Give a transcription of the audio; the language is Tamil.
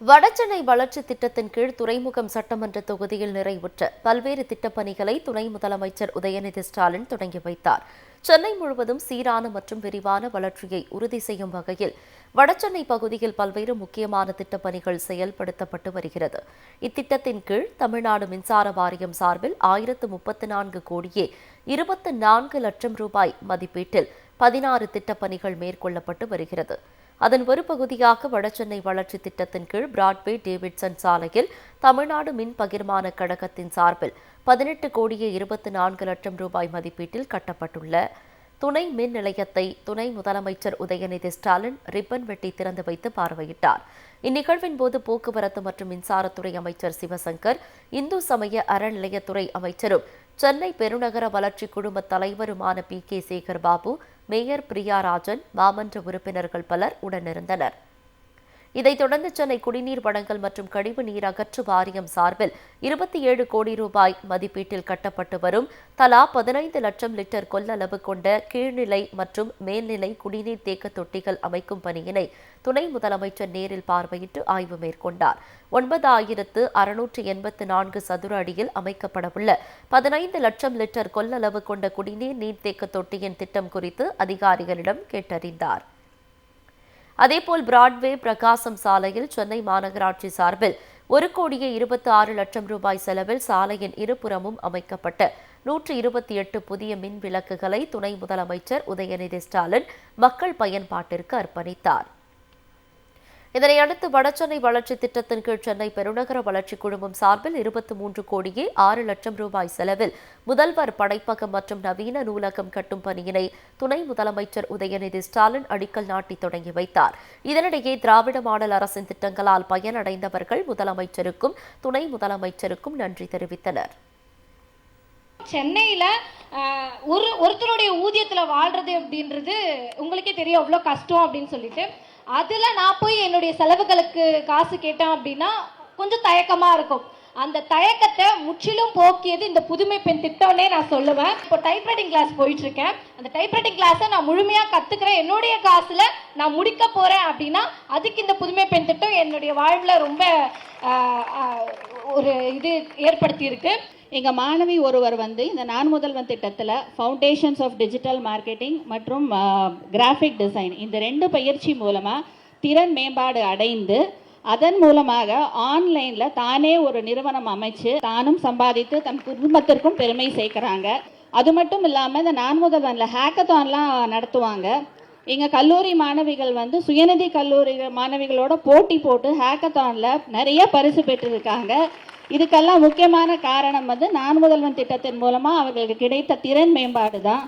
வடசென்னை வளர்ச்சி திட்டத்தின் கீழ் துறைமுகம் சட்டமன்ற தொகுதியில் நிறைவுற்ற பல்வேறு திட்டப்பணிகளை துணை முதலமைச்சர் உதயநிதி ஸ்டாலின் தொடங்கி வைத்தார். சென்னை முழுவதும் சீரான மற்றும் விரிவான வளர்ச்சியை உறுதி செய்யும் வகையில் வடசென்னை பகுதியில் பல்வேறு முக்கியமான திட்டப்பணிகள் செயல்படுத்தப்பட்டு வருகிறது. இத்திட்டத்தின் கீழ் தமிழ்நாடு மின்சார வாரியம் சார்பில் ஆயிரத்து முப்பத்து நான்கு கோடியே இருபத்து நான்கு லட்சம் ரூபாய் மதிப்பீட்டில் பதினாறு திட்டப்பணிகள் மேற்கொள்ளப்பட்டு வருகிறது. அதன் ஒரு பகுதியாக வடசென்னை வளர்ச்சி திட்டத்தின் கீழ் பிராட்வே டேவிட்சன் சாலையில் தமிழ்நாடு மின் பகிர்மான கழகத்தின் சார்பில் பதினெட்டு கோடியே இருபத்தி நான்கு லட்சம் ரூபாய் மதிப்பீட்டில் கட்டப்பட்டுள்ள. துணை மின் நிலையத்தை துணை முதலமைச்சர் உதயநிதி ஸ்டாலின் ரிப்பன் வெட்டி திறந்து வைத்து பார்வையிட்டார். இந்நிகழ்வின் போது போக்குவரத்து மற்றும் மின்சாரத்துறை அமைச்சர் சிவசங்கர் இந்து சமய அறநிலையத்துறை அமைச்சரும் சென்னை பெருநகர வளர்ச்சி குழும தலைவருமான P K Sekar Babu mayor Priyarajan மாமன்ற உறுப்பினர்கள் பலர் உடனிருந்தனர். இதைத் தொடர்ந்து சென்னை குடிநீர் வழங்கல் மற்றும் கழிவு நீர் அகற்று வாரியம் சார்பில் இருபத்தி ஏழு கோடி ரூபாய் மதிப்பீட்டில் கட்டப்பட்டு வரும். தலா பதினைந்து லட்சம் லிட்டர் கொள்ளளவு கொண்ட கீழ்நிலை மற்றும் மேல்நிலை குடிநீர் தேக்க தொட்டிகள் அமைக்கும் பணியினை துணை முதலமைச்சர் நேரில் பார்வையிட்டு ஆய்வு மேற்கொண்டார். ஒன்பதாயிரத்து அறுநூற்று எண்பத்து நான்கு சதுர அடியில் அமைக்கப்படவுள்ள பதினைந்து லட்சம் லிட்டர் கொள்ளளவு கொண்ட குடிநீர் நீர்த்தேக்க தொட்டியின் திட்டம் குறித்து அதிகாரிகளிடம் கேட்டறிந்தார். அதேபோல் பிராட்வே பிரகாசம் சாலையில் சென்னை மாநகராட்சி சார்பில் ஒரு கோடியே இருபத்தி ஆறு லட்சம் ரூபாய் செலவில் சாலையின் இருபுறமும் அமைக்கப்பட்ட நூற்று இருபத்தி எட்டு புதிய மின் விளக்குகளை துணை முதலமைச்சர் உதயநிதி ஸ்டாலின் மக்கள் பயன்பாட்டிற்கு அர்ப்பணித்தார். இதனையடுத்து வடசென்னை வளர்ச்சி திட்டத்தின் கீழ் சென்னை பெருநகர வளர்ச்சி குழுமம் சார்பில் இருபத்தி மூன்று கோடியே ஆறு லட்சம் ரூபாய் செலவில் முதல்வர் படைப்பகம் மற்றும் நவீன நூலகம் கட்டும் பணியினை துணை முதலமைச்சர் உதயநிதி ஸ்டாலின் அடிக்கல் நாட்டி தொடங்கி வைத்தார். இதனிடையே திராவிட மாடல் அரசின் திட்டங்களால் பயனடைந்தவர்கள் முதலமைச்சருக்கும் துணை முதலமைச்சருக்கும் நன்றி தெரிவித்தனர். சென்னையில் ஒரு ஒருத்தருடைய ஊதியத்தில் வாழ்றது அப்படின்றது உங்களுக்கே தெரியும் அவ்வளோ கஷ்டம் அப்படின்னு சொல்லிட்டு. அதில் நான் போய் என்னுடைய செலவுகளுக்கு காசு கேட்டேன் அப்படின்னா கொஞ்சம் தயக்கமாக இருக்கும். அந்த தயக்கத்தை முற்றிலும் போக்கியது இந்த புதுமை பெண் திட்டம்னே நான் சொல்லுவேன். இப்போ டைப்ரைட்டிங் கிளாஸ் போயிட்டு இருக்கேன் அந்த டைப்ரைட்டிங் கிளாஸை நான் முழுமையாக கற்றுக்கிறேன் என்னுடைய காசில் நான் முடிக்க போகிறேன் அப்படின்னா அதுக்கு இந்த புதுமை பெண் திட்டம் என்னுடைய வாழ்வில் ரொம்ப ஒரு இது ஏற்படுத்தியிருக்கு. எங்கள் மாணவி ஒருவர் வந்து இந்த நான் முதல்வன் திட்டத்தில் ஃபவுண்டேஷன்ஸ் ஆஃப் டிஜிட்டல் மார்க்கெட்டிங் மற்றும் கிராஃபிக் டிசைன் இந்த ரெண்டு பயிற்சி மூலமாக திறன் மேம்பாடு அடைந்து அதன் மூலமாக ஆன்லைனில் தானே ஒரு நிறுவனம் அமைச்சு தானும் சம்பாதித்து தன் குடும்பத்திற்கும் பெருமை சேர்க்குறாங்க. அது மட்டும் இல்லாமல் இந்த நான் முதல்வனில் ஹேக்கத்தான்லாம் நடத்துவாங்க. எங்கள் கல்லூரி மாணவிகள் வந்து சுயநிதி கல்லூரி மாணவிகளோட போட்டி போட்டு ஹேக்கத்தானில் நிறைய பரிசு பெற்றிருக்காங்க. இதுக்கெல்லாம் முக்கியமான காரணம் வந்து நான் முதல்வன் திட்டத்தின் மூலமாக அவர்களுக்கு கிடைத்த திறன் மேம்பாடு தான்